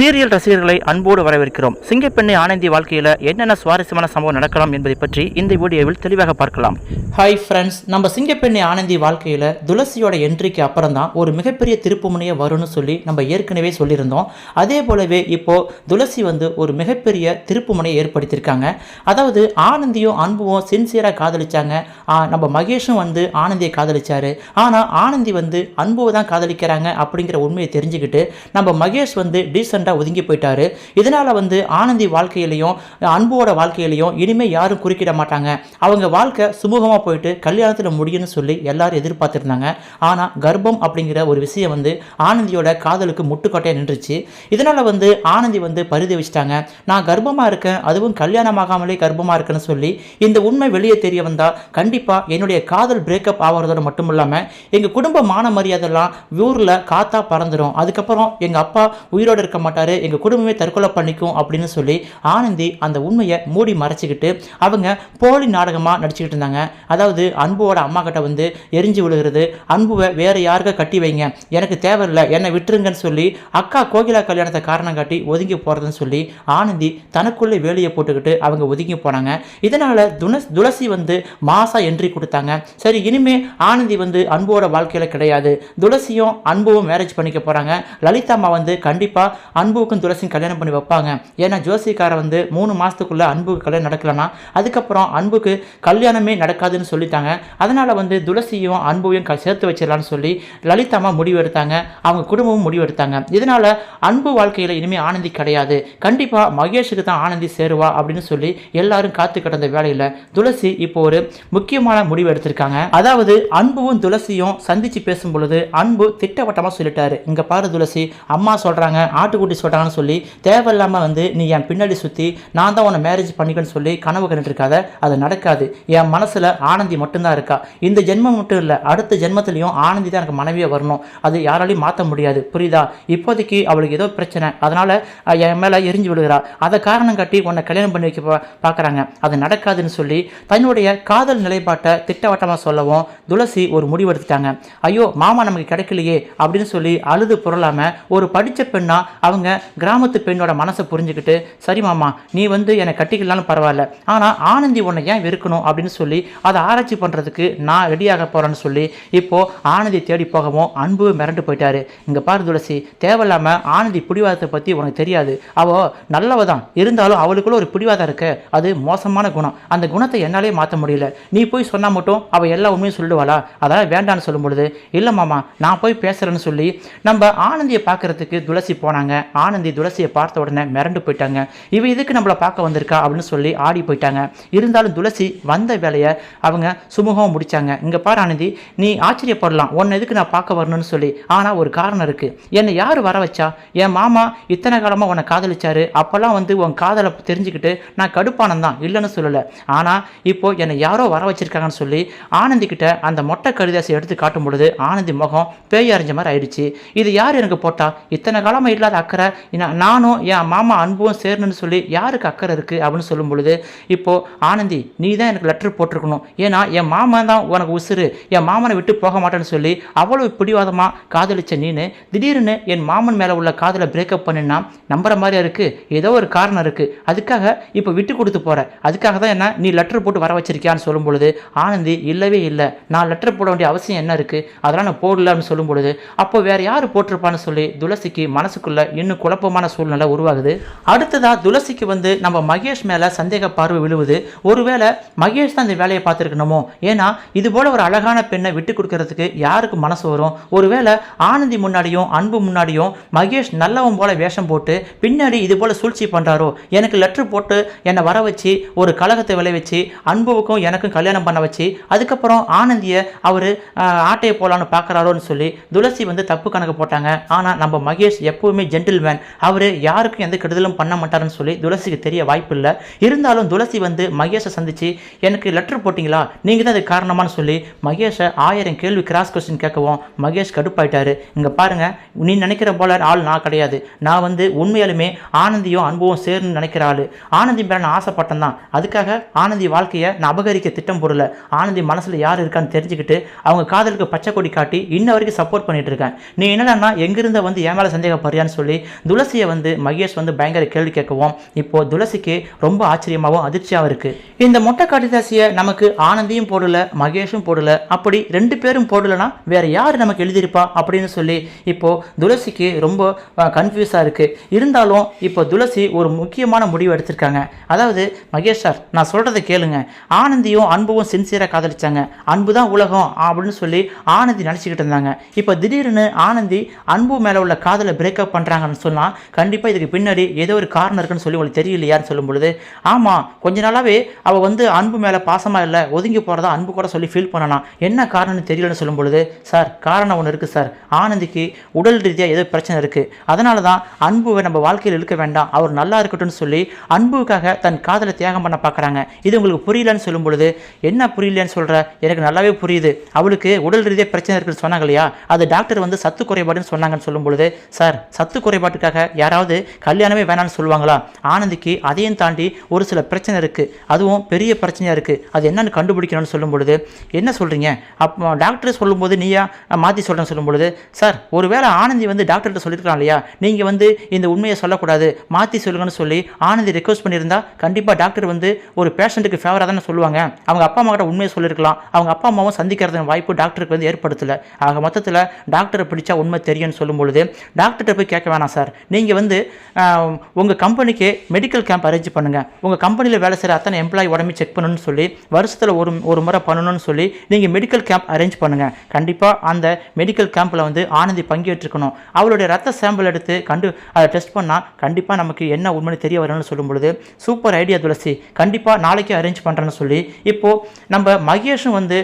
Serial ரசிகர்களை அன்போடு வரவேற்கிறோம். சிங்கப்பெண்ணை ஆனந்தி வாழ்க்கையில் என்னென்ன சுவாரஸ்யமான சம்பவம் நடக்கலாம் என்பதை பற்றி இந்த வீடியோவில் தெளிவாக பார்க்கலாம். ஹாய் ஃப்ரெண்ட்ஸ் நம்ம சிங்கப்பெண்ணை ஆனந்தி வாழ்க்கையில் துளசியோட என்ட்ரிக்கு அப்புறம் தான் ஒரு மிகப்பெரிய திருப்புமுனையை வரும்னு சொல்லி நம்ம ஏற்கனவே சொல்லியிருந்தோம். அதே போலவே இப்போது துளசி வந்து ஒரு மிகப்பெரிய திருப்புமுனையை ஏற்படுத்தியிருக்காங்க. அதாவது ஆனந்தியும் அன்புவும் சின்சியராக காதலிச்சாங்க. நம்ம மகேஷும் வந்து ஆனந்தியை காதலிச்சார். ஆனால் ஆனந்தி வந்து அன்புவை தான் காதலிக்கிறாங்க அப்படிங்கிற உண்மையை தெரிஞ்சுக்கிட்டு நம்ம மகேஷ் வந்து டீசெண்டாக ஒதுங்கி போயிட்டாரு. இதனால் வந்து ஆனந்தி வாழ்க்கையிலையும் அன்புவோட வாழ்க்கையிலையும் இனிமேல் யாரும் குறுக்கிட மாட்டாங்க. அவங்க வாழ்க்கை சுமூகமாக போயிட்டு கல்யாணத்தில் முடியும்னு சொல்லி எல்லாரும் எதிர்பார்த்துருந்தாங்க. ஆனால் கர்ப்பம் அப்படிங்கிற ஒரு விஷயம் வந்து ஆனந்தியோட காதலுக்கு முட்டுக்கொட்டையாக நின்றுச்சு. இதனால் வந்து ஆனந்தி வந்து பரிதவிச்சிட்டாங்க. நான் கர்ப்பமாக இருக்கேன் அதுவும் கல்யாணமாகாமலே கர்ப்பமாக இருக்குன்னு சொல்லி இந்த உண்மை வெளியே தெரிய வந்தால் கண்டிப்பாக என்னுடைய காதல் பிரேக்கப் ஆகிறதோட மட்டும் இல்லாமல் எங்கள் குடும்ப மான மரியாதைலாம் ஊரில் காத்தா பறந்துடும் அதுக்கப்புறம் எங்கள் அப்பா உயிரோடு இருக்க மாட்டார். எங்கள் குடும்பமே தற்கொலை பண்ணிக்கும் அப்படின்னு சொல்லி ஆனந்தி அந்த உண்மையை மூடி மறைச்சிக்கிட்டு அவங்க போலி நாடகமாக நடிச்சுக்கிட்டு இருந்தாங்க. அதாவது அன்புவோட அம்மா கிட்ட வந்து எரிஞ்சு விழுகிறது அன்புவை வேற யாருக்கா கட்டி வைங்க எனக்கு தேவையில்லை என்னை விட்டுருங்கன்னு சொல்லி அக்கா கோகிலா கல்யாணத்தை காரணம் காட்டி ஒதுங்கி போகிறதுன்னு சொல்லி ஆனந்தி தனக்குள்ளே வேலையை போட்டுக்கிட்டு அவங்க ஒதுங்கி போனாங்க. இதனால் துளஸ் துளசி வந்து மாசா என்ட்ரி கொடுத்தாங்க. சரி இனிமே ஆனந்தி வந்து அன்புவோட வாழ்க்கையில் கிடையாது. துளசியும் அன்புவும் மேரேஜ் பண்ணிக்க போகிறாங்க லலிதாம்மா வந்து கண்டிப்பாக அன்புவுக்கும் துளசியும் கல்யாணம் பண்ணி வைப்பாங்க. ஏன்னா ஜோசிக்கார வந்து மூணு மாதத்துக்குள்ளே அன்புக்கு கல்யாணம் நடக்கலன்னா அதுக்கப்புறம் அன்புக்கு கல்யாணமே நடக்காதுன்னு சொல்லிட்டாங்க. அதனால் வந்து துளசியும் அன்புவையும் க- சேர்த்து வச்சிடலான்னு சொல்லி லலிதாமா முடிவு எடுத்தாங்க அவங்க குடும்பமும் முடிவு எடுத்தாங்க இதனால் அன்பு வாழ்க்கையில் இனிமேல் ஆனந்தி கிடையாது. கண்டிப்பாக மகேஷுக்கு தான் ஆனந்தி சேருவா அப்படின்னு சொல்லி எல்லாரும் காத்து கிடந்த வேலையில் துளசி இப்போ ஒரு முக்கியமான முடிவு எடுத்திருக்காங்க. அதாவது அன்புவும் துளசியும் சந்திச்சு பேசும் பொழுது அன்பு திட்டவட்டமாக சொல்லிட்டாரு. இங்கே பாரு துளசி அம்மா சொல்கிறாங்க ஆட்டுக்குட்டி சொல்கிறாங்கன்னு சொல்லி தேவையில்லாமல் வந்து நீ என் பின்னாடி சுற்றி நான் தான் உன்னை மேரேஜ் பண்ணிக்கன்னு சொல்லி கனவு கண்டுட்டு இருக்காத அது நடக்காது. என் மனசில் ஆனந்தி மட்டும்தான் இருக்கா. இந்த ஜென்மம் மட்டும் இல்லை அடுத்த ஜென்மத்திலையும் ஆனந்தி தான் எனக்கு மனைவியாக வரணும். அது யாராலையும் மாற்ற முடியாது. புரியுதா? இப்போதைக்கு அவளுக்கு ஏதோ பிரச்சனை. அதனால் என் மேலே எரிஞ்சு விழுகிறா. அதை காரணம் காட்டி உன்னை கல்யாணம் பண்ணி வைக்க பார்க்குறாங்க அது நடக்காதுன்னு சொல்லி தன்னுடைய காதல் நிலைப்பாட்டை திட்டவட்டமாக சொல்லவும் துளசி ஒரு முடிவு எடுத்துட்டாங்க ஐயோ மாமா நமக்கு கிடைக்கலையே அப்படின்னு சொல்லி அழுது புரளாமல் ஒரு படித்த பெண்ணாக அவங்க கிராமத்து பெண்ணோட மனசை புரிஞ்சுக்கிட்டு சரி மாமா நீ வந்து என்னை கட்டிக்கலாம்னு பரவாயில்ல. ஆனால் ஆனந்தி உன்னை ஏன் வெறுக்கணும்? அப்படின்னு சொல்லி அதை ஆராய்ச்சி பண்ணுறதுக்கு நான் ரெடியாக போகிறேன்னு சொல்லி இப்போது ஆனந்தி தேடி போகவும் அன்பு மிரண்டு போயிட்டாரு. இங்கே பாரு துளசி தேவையில்லாமல் ஆனந்தி பிடிவாதத்தை பற்றி உனக்கு தெரியாது. அவ நல்லவ தான். இருந்தாலும் அவளுக்குள்ள ஒரு பிடிவாதம் இருக்கு. அது மோசமான குணம். அந்த குணத்தை என்னாலே மாற்ற முடியல. நீ போய் சொன்னால் மட்டும் அவள் எல்லா உண்மையும் சொல்லுவாளா? அதெல்லாம் வேண்டான்னு சொல்லும் பொழுது இல்லை மாமா நான் போய் பேசுகிறேன்னு சொல்லி நம்ம ஆனந்தியை பார்க்கறதுக்கு துளசி போனாங்க. ஆனந்தி துளசியை பார்த்த உடனே மிரண்டு போயிட்டாங்க. இவ இதுக்கு நம்மளை பார்க்க வந்திருக்கா? அப்படின்னு சொல்லி ஆடி போயிட்டாங்க. இருந்தாலும் துளசி வந்த வேலையை அவங்க சுமூகமாக முடிச்சாங்க. இங்கே பார் ஆனந்தி நீ ஆச்சரியப்படலாம். உன்னை எதுக்கு நான் பார்க்க வரணும்னு சொல்லி. ஆனால் ஒரு காரணம் இருக்குது என்னை யார் வர வச்சா? என் மாமா இத்தனை காலமாக உன்னை காதலிச்சாரு. அப்போல்லாம் வந்து உன் காதலை தெரிஞ்சுக்கிட்டு நான் கடுப்பானந்தான். தான் இல்லைன்னு சொல்லலை. ஆனால் இப்போது என்னை யாரோ வர வச்சிருக்காங்கன்னு சொல்லி ஆனந்திக்கிட்ட அந்த மொட்டை கடிதாசை எடுத்து காட்டும் பொழுது ஆனந்தி முகம் பேய் அறிஞ்ச மாதிரி ஆயிடுச்சு. இது யார் எனக்கு போட்டா? இத்தனை காலமாக இல்லாத அக்கறை அக்கறை நானும் என் மாமா அன்பும் சேரணும்னு சொல்லி யாருக்கு அக்கறை இருக்குது அப்படின்னு சொல்லும் பொழுது இப்போ ஆனந்தி நீ தான் எனக்கு லெட்ரு போட்டிருக்கணும். ஏன்னா என் மாமன் தான் உனக்கு உசுரு என் மாமனை விட்டு போக மாட்டேன்னு சொல்லி அவ்வளவு பிடிவாதமாக காதலிச்ச நீனு திடீர்னு என் மாமன் மேலே உள்ள காதலை பிரேக்கப் பண்ணினா நம்புற மாதிரியா இருக்கு? ஏதோ ஒரு காரணம் இருக்கு. அதுக்காக இப்போ விட்டு கொடுத்து போற. அதுக்காக தான் என்ன நீ லெட்டர் போட்டு வர வச்சிருக்கியான்னு சொல்லும் பொழுது ஆனந்தி இல்லவே இல்லை. நான் லெட்டர் போட வேண்டிய அவசியம் என்ன இருக்குது அதெல்லாம் நான் போடலன்னு சொல்லும் பொழுது அப்போ வேற யார் போட்டிருப்பான்னு சொல்லி துளசிக்கு மனசுக்குள்ள இன்னும் குழப்பமான சூழ்நிலை உருவாகுது. அடுத்ததாக துளசிக்கு வந்து நம்ம மகேஷ் மேலே சந்தேக பார்வை விழுவுது. ஒருவேளை மகேஷ் தான் இந்த வேலையை பார்த்துருக்கணுமோ? ஏன்னா இது போல் ஒரு அழகான பெண்ணை விட்டு கொடுக்கறதுக்கு யாருக்கு மனசு வரும்? ஒருவேளை ஆனந்தி முன்னாடியும் அன்பு முன்னாடியும் மகேஷ் நல்லவன் போல வேஷம் போட்டு பின்னாடி இது போல் சூழ்ச்சி பண்ணுறாரோ எனக்கு லெட்ரு போட்டு என்னை வர வச்சு ஒரு கழகத்தை விளைவிச்சு அன்புவுக்கும் எனக்கும் கல்யாணம் பண்ண வச்சு அதுக்கப்புறம் ஆனந்தியை அவர் ஆட்டையை போலான்னு பார்க்குறாரோன்னு சொல்லி துளசி வந்து தப்பு கணக்கு போட்டாங்க. ஆனால் நம்ம மகேஷ் எப்பவுமே ஜென்டில்மேன் அவர் யாருக்கும் எந்த கெடுதலும் பண்ண மாட்டாருன்னு சொல்லி துளசிக்கு தெரிய வாய்ப்பு இல்லை இருந்தாலும் துளசி வந்து மகேஷை சந்திச்சு எனக்கு லெட்டர் போட்டிங்களா? நீங்கள் தான் அதுக்கு காரணமான்னு சொல்லி மகேஷை ஆயிரம் கேள்வி கிராஸ் கொஸ்டின் கேட்கவும் மகேஷ் கடுப்பாயிட்டாரு. இங்கே பாருங்கள் நீ நினைக்கிற போல ஆள் நான் கிடையாது. நான் வந்து உண்மையாலுமே ஆனந்தியும் அன்பும் சேர்ந்து நினைக்கிற ஆள். ஆனந்தி மேலே நான் ஆசைப்பட்டேன் தான். அதுக்காக ஆனந்தி வாழ்க்கையை நான் அபகரிக்க திட்டம் போடல. ஆனந்தி மனசில் யார் இருக்கான்னு தெரிஞ்சுக்கிட்டு அவங்க காதலுக்கு பச்சை கொடி காட்டி இன்ன வரைக்கும் சப்போர்ட் பண்ணிட்டு இருக்கேன். நீ என்னடான்னா எங்கிருந்த வந்து என் மேலே சந்தேகப்படுறியான்னு சொல்லி துளசியை வந்து மகேஷ் வந்து பயங்கர கேள்வி கேட்கவும் இப்போ துளசிக்கு ரொம்ப ஆச்சரியமாகவும் அதிர்ச்சியாகவும் இருக்கு. இந்த மொட்டை காட்டுதாசியை நமக்கு ஆனந்தியும் போடல மகேஷும் போடல. அப்படி ரெண்டு பேரும் போடலனா வேற யார் நமக்கு எழுதியிருப்பா அப்படின்னு சொல்லி இப்போ துளசிக்கு ரொம்ப கன்ஃபியூஸாக இருக்கு. இருந்தாலும் இப்போ துளசி ஒரு முக்கியமான முடிவு எடுத்திருக்காங்க. அதாவது மகேஷ் சார் நான் சொல்கிறத கேளுங்க. ஆனந்தியும் அன்பும் சின்சியராக காதலிச்சாங்க. அன்பு தான் உலகம் அப்படின்னு சொல்லி ஆனந்தி நினச்சிக்கிட்டு இருந்தாங்க. இப்போ திடீர்னு ஆனந்தி அன்பு மேலே உள்ள காதலை பிரேக்கப் பண்ணுறாங்கன்னு சொன்னால் கண்டிப்பாக இதுக்கு பின்னாடி ஏதோ ஒரு காரணம் இருக்குன்னு சொல்லி உங்களுக்கு தெரியலையான்னு சொல்லும் பொழுது ஆமாம் கொஞ்ச நாளாகவே அவள் வந்து அன்பு மேலே பாசமாக இல்லை ஒதுங்கி போகிறதா அன்பு கூட சொல்லி ஃபீல் பண்ணலாம் என்ன காரணம்னு தெரியலன்னு சொல்லும் பொழுது சார் காரணம் ஒன்று இருக்குது சார். ஆனந்திக்கு உடல் ரீதியாக ஏதோ பிரச்சனை இருக்குது அதனால தான் அன்புவை நம்ம வாழ்க்கையில் இழுக்க வேண்டாம். அவர் நல்லா இருக்கட்டும்னு சொல்லி அன்புக்காக தன் காதலை தியாகம் பண்ண பார்க்குறாங்க இது உங்களுக்கு புரியலன்னு சொல்லும் பொழுது என்ன புரியலன்னு சொல்கிற எனக்கு நல்லாவே புரியுது. அவளுக்கு உடல் ரீதியாக பிரச்சனை இருக்குன்னு சொன்னாங்க இல்லையா? அது டாக்டர் வந்து சத்து குறைபாடுன்னு சொன்னாங்கன்னு சொல்லும் பொழுது சார் சத்து குறைபாட்டுக்காக யாராவது கல்யாணமே வேணாம்னு சொல்லுவாங்களா? ஆனந்திக்கு அதையும் தாண்டி ஒரு சில பிரச்சனை இருக்குது அதுவும் பெரிய பிரச்சனையாக இருக்குது அது என்னன்னு கண்டுபிடிக்கணும்னு சொல்லும் பொழுது என்ன சொல்கிறீங்க அப்போ டாக்டர் சொல்லும்போது நீயா? மாற்றி சொல்கிறேன்னு சொல்லும் பொழுது சார் ஒருவேளை ஆனந்தி வந்து டாக்டர்கிட்ட சொல்லியிருக்கலாம் இல்லையா? நீங்கள் வந்து இந்த உண்மையை சொல்லக்கூடாது. மாற்றி சொல்லுங்கன்னு சொல்லி ஆனந்தி ரெக்வஸ்ட் பண்ணியிருந்தா கண்டிப்பாக டாக்டர் வந்து ஒரு பேஷண்ட்டுக்கு ஃபேவராக தானே சொல்லுவாங்க. அவங்க அப்பா அம்மா கிட்ட உண்மையை சொல்லியிருக்கலாம் அவங்க அப்பா அம்மாவும் சந்திக்கிறதுக்கு வாய்ப்பு டாக்டருக்கு வந்து ஏற்படுத்தலை. ஆக மொத்தத்தில் டாக்டரை பிடிச்சா உண்மை தெரியும்னு சொல்லும் பொழுது டாக்டர்கிட்ட போய் கேட்க வேணாம் சார். நீங்கள் வந்து உங்கள் கம்பெனிக்கு மெடிக்கல் கேம்ப் அரேஞ்ச் பண்ணுங்கள் உங்கள் கம்பெனியில் வேலை செய்கிற அத்தனை எம்ப்ளாயி உடம்பு செக் பண்ணணும்னு சொல்லி வருஷத்தில் ஒரு ஒரு முறை பண்ணணும்னு சொல்லி நீங்கள் மெடிக்கல் கேம்ப் அரேஞ்ச் பண்ணுங்கள் கண்டிப்பாக அந்த மெடிக்கல் கேம்பில் வந்து ஆனந்தி பங்கேற்றுக்கணும் அவளுடைய ரத்த சாம்பிள் எடுத்து கண்டு அதை டெஸ்ட் பண்ணால் கண்டிப்பாக நமக்கு என்ன உண்மைன்னு தெரிய வரும்னு சொல்லும் பொழுது சூப்பர் ஐடியா துளசி. கண்டிப்பாக நாளைக்கு அரேஞ்ச் பண்ணுறேன்னு சொல்லி இப்போது நம்ம மகேஷும் வந்து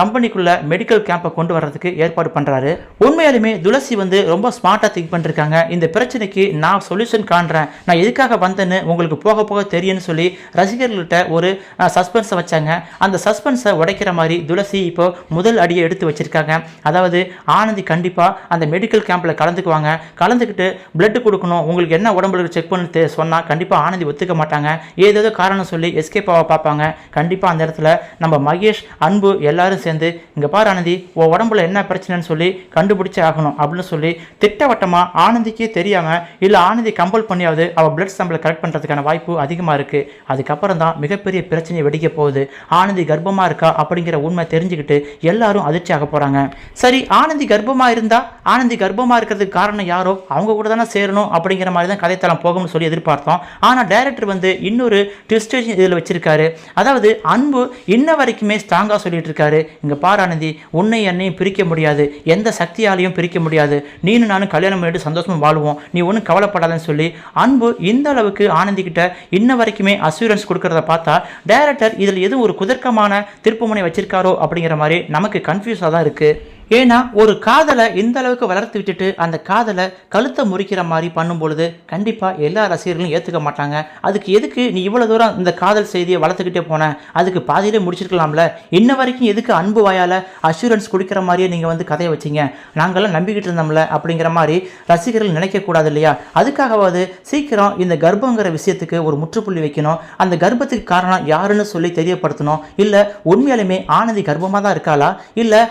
கம்பெனிக்குள்ளே மெடிக்கல் கேம்பை கொண்டு வர்றதுக்கு ஏற்பாடு பண்ணுறாரு உண்மையாலுமே துளசி வந்து ரொம்ப ஸ்மார்ட்டாக திங்க் பண்ணிருக்காங்க. இந்த பிரச்சனைக்கு நான் சொல்யூஷன் காண்றேன். நான் எதுக்காக வந்தேன்னு உங்களுக்கு போக போக தெரியும்னு சொல்லி ரசிகர்கள்கிட்ட ஒரு சஸ்பென்ஸை வச்சாங்க. அந்த சஸ்பென்ஸை உடைக்கிற மாதிரி துளசி இப்போ முதல் அடியை எடுத்து வச்சிருக்காங்க. அதாவது ஆனந்தி கண்டிப்பாக அந்த மெடிக்கல் கேம்பில் கலந்துக்குவாங்க. கலந்துக்கிட்டு பிளட் கொடுக்கணும். உங்களுக்கு என்ன உடம்புல செக் பண்ணி சொன்னால் கண்டிப்பாக ஆனந்தி ஒத்துக்க மாட்டாங்க. ஏதேதோ காரணம் சொல்லி எஸ்கேப் ஆக பார்ப்பாங்க. கண்டிப்பாக அந்த இடத்துல நம்ம மகேஷ் அன்பு எல்லாரும் சேர்ந்து இங்கே பாரு ஆனந்தி உன் உடம்புல என்ன பிரச்சனைன்னு சொல்லி கண்டுபிடிச்சே ஆகணும். அப்படின்னு சொல்லி திட்டவட்டமாக ஆனந்திக்கே தெரியாமல் இல்லை ஆனந்தி கம்பல் பண்ணியாவது அவள் பிளட் சாம்பிளை கரெக்ட் பண்ணுறதுக்கான வாய்ப்பு அதிகமாக இருக்குது அதுக்கப்புறம் தான் மிகப்பெரிய பிரச்சனை வெடிக்க போகுது. ஆனந்தி கர்ப்பமாக இருக்கா அப்படிங்கிற உண்மை தெரிஞ்சுக்கிட்டு எல்லாரும் அதிர்ச்சி ஆக போகிறாங்க சரி ஆனந்தி கர்ப்பமாக இருந்தால் ஆனந்தி கர்ப்பமாக இருக்கிறதுக்கு காரணம் யாரோ? அவங்க கூட தானே சேரணும் அப்படிங்கிற மாதிரி தான் கதைத்தளம் போகும்னு சொல்லி எதிர்பார்த்தோம். ஆனால் டைரக்டர் வந்து இன்னொரு ட்விஸ்ட் இதில் வச்சிருக்காரு. அதாவது அன்பு இன்ன வரைக்குமே ஸ்ட்ராங்காக சொல்லிட்டு இருக்காரு. இங்கே பார் ஆனந்தி உன்னை என்னையும் பிரிக்க முடியாது. எந்த சக்தியாலையும் பிரிக்க முடியாது. நீனும் நானும் கல்யாணம் பண்ணிட்டு சந்தோஷமாக வாழ்வோம். நீ ஒன்றும் கவலைப்படாதன்னு சொல்லி அன்பு இந்த அளவுக்கு ஆனந்திக்கிட்ட இன்ன வரைக்குமே அசூரன்ஸ் கொடுக்கறத பார்த்தா டைரக்டர் இதில் எதுவும் ஒரு குதர்க்கமான திருப்புமுனை வச்சிருக்காரோ அப்படிங்கிற மாதிரி நமக்கு கன்ஃபியூஸாக தான் இருக்குது ஏன்னா ஒரு காதலை இந்த அளவுக்கு வளர்த்து விட்டுட்டு அந்த காதலை கழுத்தை முறிக்கிற மாதிரி பண்ணும் பொழுது கண்டிப்பாக எல்லா ரசிகர்களும் ஏற்றுக்க மாட்டாங்க. அதுக்கு எதுக்கு நீ இவ்வளோ தூரம் இந்த காதல் செய்தியை வளர்த்துக்கிட்டே போன? அதுக்கு பாதியிலே முடிச்சிருக்கலாம்ல. இன்ன வரைக்கும் எதுக்கு அன்பு வாயால் அஷூரன்ஸ் கொடுக்குற மாதிரியே நீங்கள் வந்து கதையை வச்சீங்க? நாங்கள்லாம் நம்பிக்கிட்டு இருந்தோம்ல அப்படிங்கிற மாதிரி ரசிகர்கள் நினைக்கக்கூடாது இல்லையா? அதுக்காகவாது சீக்கிரம் இந்த கர்ப்பங்கிற விஷயத்துக்கு ஒரு முற்றுப்புள்ளி வைக்கணும். அந்த கர்ப்பத்துக்கு காரணம் யாருன்னு சொல்லி தெரியப்படுத்தணும். இல்லை உண்மையாலுமே ஆனந்தி கர்ப்பமாக தான் இருக்காளா? இல்லை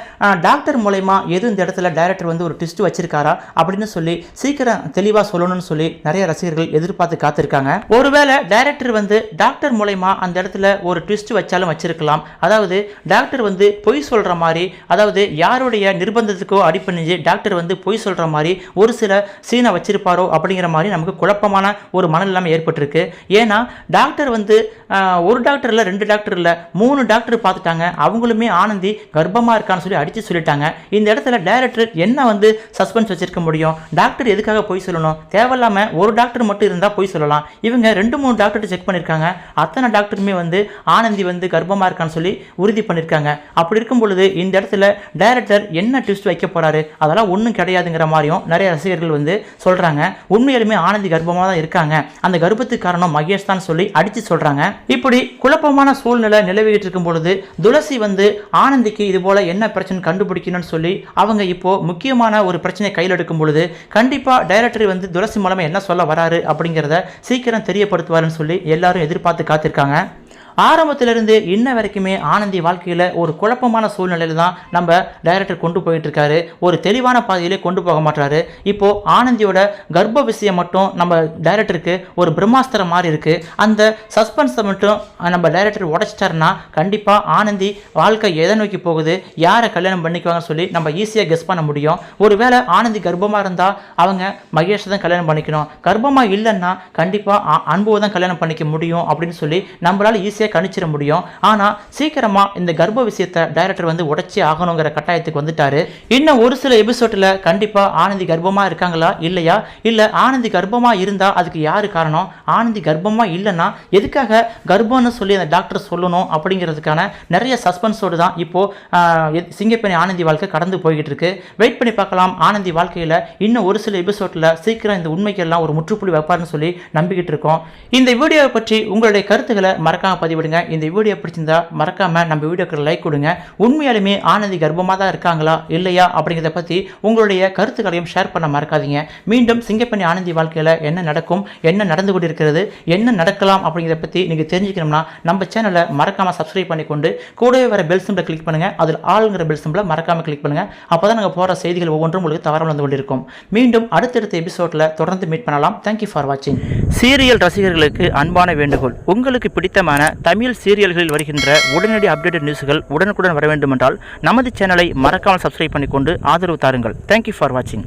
டாக்டர் மூலயமா எது இந்த இடத்துல டைரக்டர் வந்து ஒரு ட்விஸ்ட் வச்சிருக்காரா அப்படின்னு சொல்லி சீக்கிரம் தெளிவாக சொல்லணும்னு சொல்லி நிறைய ரசிகர்கள் எதிர்பார்த்து காத்திருக்காங்க. ஒருவேளை டைரக்டர் வந்து டாக்டர் மூலயமா அந்த இடத்துல ஒரு ட்விஸ்ட் வச்சாலும் வச்சிருக்கலாம். அதாவது டாக்டர் வந்து பொய் சொல்கிற மாதிரி அதாவது யாருடைய நிர்பந்தத்துக்கோ அடிப்பணிஞ்சு டாக்டர் வந்து பொய் சொல்கிற மாதிரி ஒரு சில சீனை வச்சிருப்பாரோ அப்படிங்கிற மாதிரி நமக்கு குழப்பமான ஒரு மனநிலைமை ஏற்பட்டிருக்கு. ஏன்னா டாக்டர் வந்து ஒரு டாக்டர் இல்லை ரெண்டு டாக்டர் இல்லை மூணு டாக்டர் பார்த்துட்டாங்க. அவங்களுமே ஆனந்தி கர்ப்பமாக இருக்கான்னு சொல்லி அடித்து சொல்லிட்டாங்க. இந்த இடத்துல டைரக்டர் என்ன வந்து சஸ்பென்ஸ் வச்சிருக்க முடியும்? டாக்டர் எதுக்காக போய் சொல்லணும்? தேவையில்லாமல் ஒரு டாக்டர் மட்டும் இருந்தால் போய் சொல்லலாம். இவங்க ரெண்டு மூணு டாக்டர் செக் பண்ணியிருக்காங்க அத்தனை டாக்டருமே வந்து ஆனந்தி வந்து கர்ப்பமாக இருக்கான்னு சொல்லி உறுதி பண்ணியிருக்காங்க அப்படி இருக்கும் பொழுது இந்த இடத்துல டைரக்டர் என்ன ட்விஸ்ட் வைக்க போகிறாரு அதெல்லாம் ஒன்றும் கிடையாதுங்கிற மாதிரியும் நிறைய ரசிகர்கள் வந்து சொல்கிறாங்க உண்மையிலுமே ஆனந்தி கர்ப்பமாக தான் இருக்காங்க. அந்த கர்ப்பத்துக்கு காரணம் மகேஷ் தான் சொல்லி அடித்து சொல்கிறாங்க இப்படி குழப்பமான சூழ்நிலை நிலவிட்டு இருக்கும் பொழுது துளசி வந்து ஆனந்திக்கு இது போல என்ன பிரச்சனை கண்டுபிடிக்கணும்னு சொல்லி அவங்க இப்போ முக்கியமான ஒரு பிரச்சனை கையில் எடுக்கும் பொழுது கண்டிப்பா டைரக்டர் வந்து துளசி மூலமா என்ன சொல்ல வராரு அப்படிங்கிறத சீக்கிரம் தெரியப்படுத்துவாருன்னு சொல்லி எல்லாரும் எதிர்பார்த்து காத்திருக்காங்க. ஆரம்பத்திலிருந்து இன்ன வரைக்குமே ஆனந்தி வாழ்க்கையில் ஒரு குழப்பமான சூழ்நிலையில தான் நம்ம டைரக்டர் கொண்டு போயிட்டு இருக்காரு ஒரு தெளிவான பாதையிலே கொண்டு போக மாட்டாரு இப்போ ஆனந்தியோட கர்ப்ப விஷயம் மட்டும் நம்ம டைரக்டருக்கு ஒரு பிரம்மாஸ்திரம் மாதிரி இருக்கு. அந்த சஸ்பென்ஸை மட்டும் நம்ம டைரக்டர் உடைச்சிட்டாருன்னா கண்டிப்பாக ஆனந்தி வாழ்க்கை எதை நோக்கி போகுது? யாரை கல்யாணம் பண்ணிக்குவாங்கன்னு சொல்லி நம்ம ஈஸியாக கெஸ் பண்ண முடியும். ஒருவேளை ஆனந்தி கர்ப்பமாக இருந்தால் அவங்க மகேஷை தான் கல்யாணம் பண்ணிக்கணும். கர்ப்பமாக இல்லைன்னா கண்டிப்பாக அன்புவை தான் கல்யாணம் பண்ணிக்க முடியும் அப்படின்னு சொல்லி நம்மளால் ஈஸியாக கணிச்சிட முடியும். ஆனால் சீக்கிரமாக இந்த கர்ப்ப விஷயத்தை டைரக்டர் வந்து உடைச்சி ஆகணுங்கிற கட்டாயத்துக்கு வந்துட்டாரு. இன்னும் ஒரு சில எபிசோடில் கண்டிப்பாக ஆனந்தி கர்ப்பமாக இருக்காங்களா? இல்லையா? இல்லை ஆனந்தி கர்ப்பமாக இருந்தால் அதுக்கு யார் காரணம்? ஆனந்தி கர்ப்பமாக இல்லைன்னா எதுக்காக கர்ப்பம்னு சொல்லி அந்த டாக்டர் சொல்லணும் அப்படிங்கிறதுக்கான நிறைய சஸ்பென்ஸோடு தான் இப்போது சிங்கப்பெண்ணி ஆனந்தி வாழ்க்கை கடந்து போய்கிட்டு இருக்கு வெயிட் பண்ணி பார்க்கலாம். ஆனந்தி வாழ்க்கையில் இன்னும் ஒரு சில எபிசோடில் சீக்கிரம் இந்த உண்மைக்கெல்லாம் ஒரு முற்றுப்புள்ளி வைப்பார்னு சொல்லி நம்பிக்கிட்டு இருக்கோம் இந்த வீடியோவை பற்றி உங்களுடைய கருத்துக்களை மறக்காம பதிவு பதிவிடுங்க இந்த வீடியோ பிடிச்சிருந்தா மறக்காம நம்ம வீடியோக்கு லைக் கொடுங்க. உண்மையாலுமே ஆனந்தி கர்ப்பமாக தான் இருக்காங்களா? இல்லையா? அப்படிங்கிறத பற்றி உங்களுடைய கருத்துக்களையும் ஷேர் பண்ண மறக்காதீங்க. மீண்டும் சிங்கப்பண்ணி ஆனந்தி வாழ்க்கையில் என்ன நடக்கும்? என்ன நடந்து கொண்டிருக்கிறது? என்ன நடக்கலாம்? அப்படிங்கிறத பற்றி நீங்கள் தெரிஞ்சுக்கணும்னா நம்ம சேனலை மறக்காமல் சப்ஸ்கிரைப் பண்ணிக்கொண்டு கூடவே வர பெல் சிம்பிளை கிளிக் பண்ணுங்கள் அதில் ஆளுங்கிற பெல் சிம்பிளை மறக்காமல் கிளிக் பண்ணுங்கள் அப்போ தான் நாங்கள் போகிற செய்திகள் ஒவ்வொன்றும் உங்களுக்கு தவறாமல் வந்து கொண்டிருக்கும். மீண்டும் அடுத்தடுத்த எபிசோடில் தொடர்ந்து மீட் பண்ணலாம். தேங்க்யூ ஃபார் வாட்சிங் சீரியல் ரசிகர்களுக்கு அன்பான வேண்டுகோள். உங்களுக்கு பிடித்தமான தமிழ் சீரியல்களில் வருகின்ற உடனடி அப்டேட்டட் நியூஸ்கள் உடனுக்குடன் வர வேண்டுமென்றால் நமது சேனலை மறக்காமல் சப்ஸ்கிரைப் பண்ணிக்கொண்டு ஆதரவு தாருங்கள். தேங்க்யூ ஃபார் வாட்சிங்